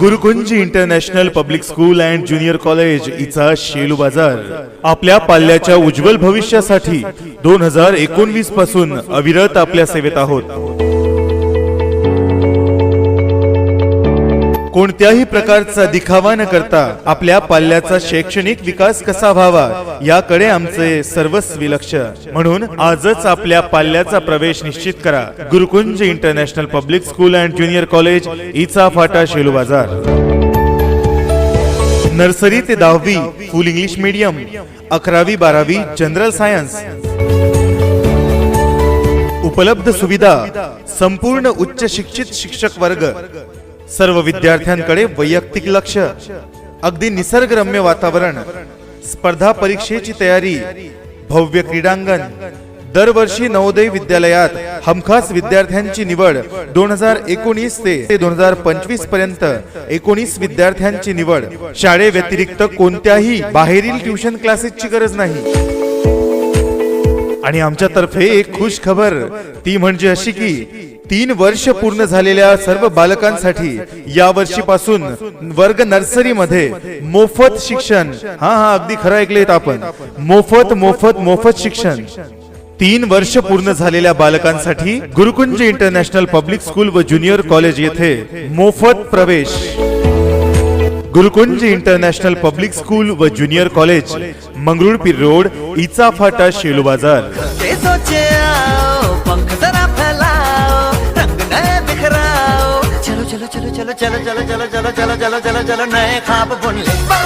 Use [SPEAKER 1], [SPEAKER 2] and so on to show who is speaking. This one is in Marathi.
[SPEAKER 1] Gurukunj international public school and junior college Icha Shelu Bazar. आपल्या पाल्याच्या उज्ज्वल भविष्यासाठी दोन हजार एकोणवीसपासून अविरत आपल्या सेवेत आहोत. कोणत्याही प्रकारचा दिखावा न करता आपल्या पाल्याचा शैक्षणिक विकास कसा व्हावा याकडे आमचे सर्वस्वी लक्ष. म्हणून आजच आपल्या पाल्याचा प्रवेश निश्चित करा. Gurukunj international public school and junior college Icha Phata Shelu Bazar. Nursery ते दहावी फुल इंग्लिश मीडियम. अकरावी बारावी जनरल सायन्स. उपलब्ध सुविधा संपूर्ण उच्च शिक्षित शिक्षक वर्ग. सर्व विद्यार्थ्यांकडे वैयक्तिक लक्ष अगदी निसर्गरम्य वातावरण स्पर्धा परीक्षेची तयारी भव्य क्रीडांगण. दरवर्षी नवोदय विद्यालयात हमखास विद्यार्थ्यांची निवड दोन हजार एकोणीस ते दोन हजार पंचवीसपर्यंत एकोणीस विद्यार्थ्यांची निवड. शाळे व्यतिरिक्त कोणत्याही बाहेरील ट्युशन क्लासेसची गरज नाही. आणि आमच्यातर्फे एक खुश खबर. ती म्हणजे अशी की तीन वर्ष पूर्ण झालेल्या सर्व बालकांसाठी या वर्षीपासून वर्ग नर्सरी मध्ये मोफत शिक्षण. हा हा अगदी खरं ऐकलेत आपण. मोफत मोफत मोफत शिक्षण. तीन वर्ष पूर्ण झालेल्या बालकांसाठी गुरुकुंज इंटरनॅशनल पब्लिक स्कूल व ज्युनियर कॉलेज येथे मोफत प्रवेश. गुरुकुंज इंटरनॅशनल पब्लिक स्कूल व junior college Mangrulpir road Icha फाटा शेलू बाजार
[SPEAKER 2] आओ चलो चलो चलो चलो चलो चलो चलो चलो चलो चलो चलो चलो नए ख्वाब बुन ले